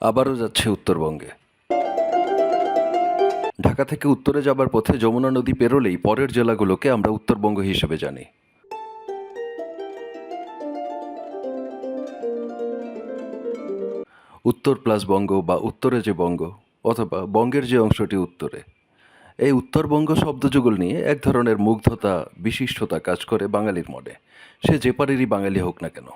আবারও যাচ্ছে উত্তরবঙ্গে। ঢাকা থেকে উত্তরে যাবার পথে যমুনা নদী পেরোলেই পরের জেলাগুলোকে আমরা উত্তরবঙ্গ হিসেবে জানি। উত্তর প্লাস বঙ্গ বা উত্তরে যে বঙ্গ, অথবা বঙ্গের যে অংশটি উত্তরে। এই উত্তরবঙ্গ শব্দযুগল নিয়ে এক ধরনের মুগ্ধতা, বিশিষ্টতা কাজ করে বাঙালির মনে। সে যে পারেরই বাঙালি হোক না কেন।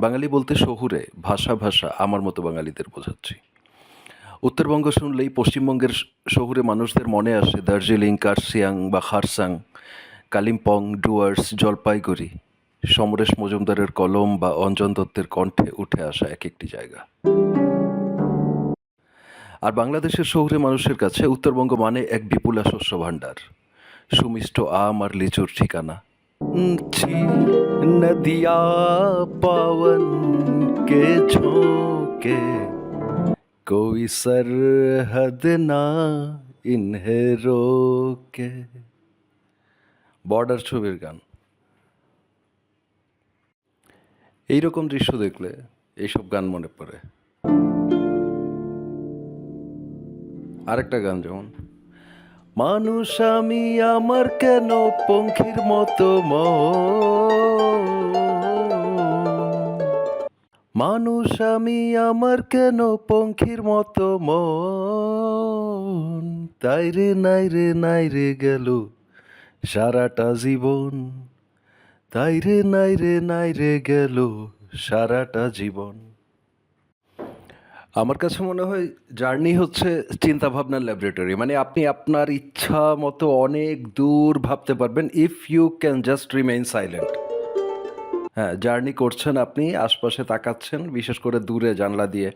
বাঙালি বলতে শহুরে, ভাষা ভাষা আমার মতো বাঙালিদের বোঝাচ্ছি। উত্তরবঙ্গ শুনলেই পশ্চিমবঙ্গের শহুরে মানুষদের মনে আসে দার্জিলিং কার্সিয়াং বা খারসাং, কালিম্পং, ডুয়ার্স, জলপাইগুড়ি। সমরেশ মজুমদারের কলম বা অঞ্জন দত্তের কণ্ঠে উঠে আসা এক একটি জায়গা। আর বাংলাদেশের শহুরে মানুষের কাছে উত্তরবঙ্গ মানে এক বিপুলা শস্য ভাণ্ডার। সুমিষ্ট আম আর লিচুর ঠিকানা। छी नदिया पवन के झोंके, कोई सरहद ना इन्हें रोके। বর্ডার ছবির গান এইরকম দৃশ্য দেখলে এইসব গান মনে পড়ে। আরেকটা গান যেমন মানুষ আমি, আমার কেন পঙ্খির মতো মন? মানুষ আমি, আমার কেন পঙ্খির মতো মন? তাই রে, নাই রে নাই রে গেল সারাটা জীবন। তাই রে, নাই রে নাই রে গেল সারাটা জীবন। আমার কাছে মনে হয় জার্নি হচ্ছে চিন্তাভাবনার ল্যাবরেটরি। মানে আপনি আপনার ইচ্ছা মতো অনেক দূর ভাবতে পারবেন if you can just remain silent হ্যাঁ জার্নি করছেন আপনি, আশপাশে তাকাচ্ছেন, বিশেষ করে দূরে জানলা দিয়ে,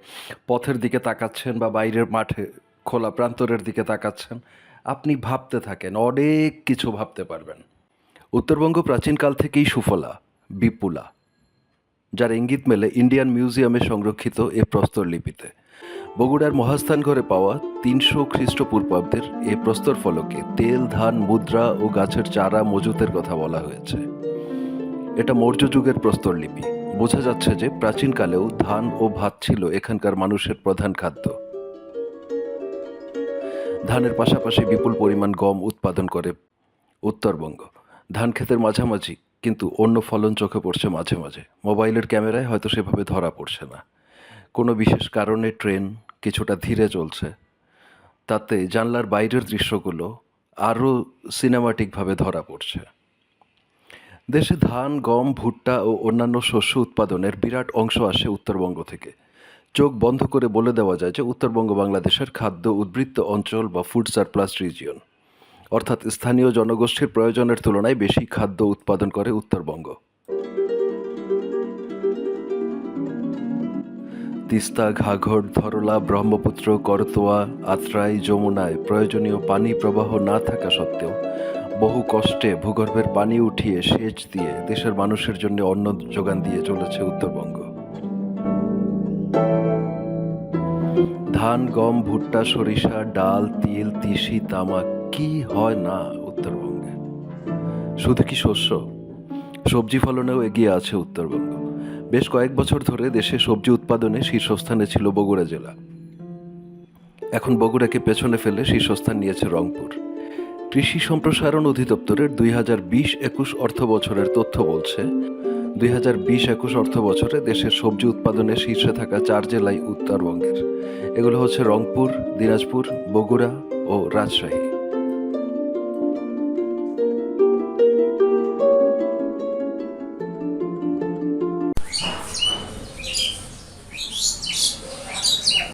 পথের দিকে তাকাচ্ছেন বা বাইরের মাঠে খোলা প্রান্তরের দিকে তাকাচ্ছেন, আপনি ভাবতে থাকেন, অনেক কিছু ভাবতে পারবেন। উত্তরবঙ্গ প্রাচীনকাল থেকেই সুফলা, বিপুলা, যার ইঙ্গিত মেলে ইন্ডিয়ান মিউজিয়ামে সংরক্ষিত এ প্রস্তর লিপিতে। বগুড়ার মহাস্থান ঘরে পাওয়া তিনশো খ্রিস্টপূর্বাব্দের এ প্রস্তর ফলকে তেল, ধান, মুদ্রা ও গাছের চারা মজুতের কথা বলা হয়েছে। এটা মৌর্য যুগের প্রস্তর লিপি। বোঝা যাচ্ছে যে প্রাচীনকালেও ধান ও ভাত ছিল এখানকার মানুষের প্রধান খাদ্য। ধানের পাশাপাশি বিপুল পরিমাণ গম উৎপাদন করে উত্তরবঙ্গ। ধান ক্ষেতের মাঝামাঝি, কিন্তু অন্য ফলন চোখে পড়ছে মাঝে মাঝে। মোবাইলের ক্যামেরায় হয়তো সেভাবে ধরা পড়ছে না। কোনো বিশেষ কারণে ট্রেন কিছুটা ধীরে চলছে। তাতে জানলার বাইরের দৃশ্যগুলো আরও সিনেমাটিকভাবে ধরা পড়ছে। দেশে ধান, গম, ভুট্টা ও অন্যান্য শস্য উৎপাদনের বিরাট অংশ আসে উত্তরবঙ্গ থেকে। চোখ বন্ধ করে বলে দেওয়া যায় যে উত্তরবঙ্গ বাংলাদেশের খাদ্য উদ্বৃত্ত অঞ্চল বা ফুড সারপ্লাস রিজিয়ন। অর্থাৎ স্থানীয় জনগোষ্ঠীর প্রয়োজনের তুলনায় বেশি খাদ্য উৎপাদন করে উত্তরবঙ্গ। তিস্তা, ঘাঘর, ধরলা, ব্রহ্মপুত্র, করতোয়া, আত্রাই, যমুনায় প্রয়োজনীয় পানি প্রবাহ না থাকা সত্ত্বেও বহু কষ্টে ভূগর্ভের পানি উঠিয়ে সেচ দিয়ে দেশের মানুষের জন্য অন্ন যোগান দিয়ে চলেছে উত্তরবঙ্গ। ধান, গম, ভুট্টা, সরিষা, ডাল, তিল, তিসি, তামাক, কি হয় না উত্তরবঙ্গে? শুধু কি শস্য? সবজি ফলনেও এগিয়ে আছে উত্তরবঙ্গ। বেশ কয়েক বছর ধরে দেশে সবজি উৎপাদনে শীর্ষস্থানে ছিল বগুড়া জেলা। এখন বগুড়াকে পেছনে ফেলে শীর্ষস্থান নিয়েছে রংপুর। কৃষি সম্প্রসারণ অধিদপ্তরের দুই হাজার বিশ একুশ অর্থ বছরের তথ্য বলছে, দুই হাজার বিশ একুশ অর্থ বছরে দেশের সবজি উৎপাদনে শীর্ষে থাকা চার জেলায় উত্তরবঙ্গের। এগুলো হচ্ছে রংপুর, দিনাজপুর, বগুড়া ও রাজশাহী।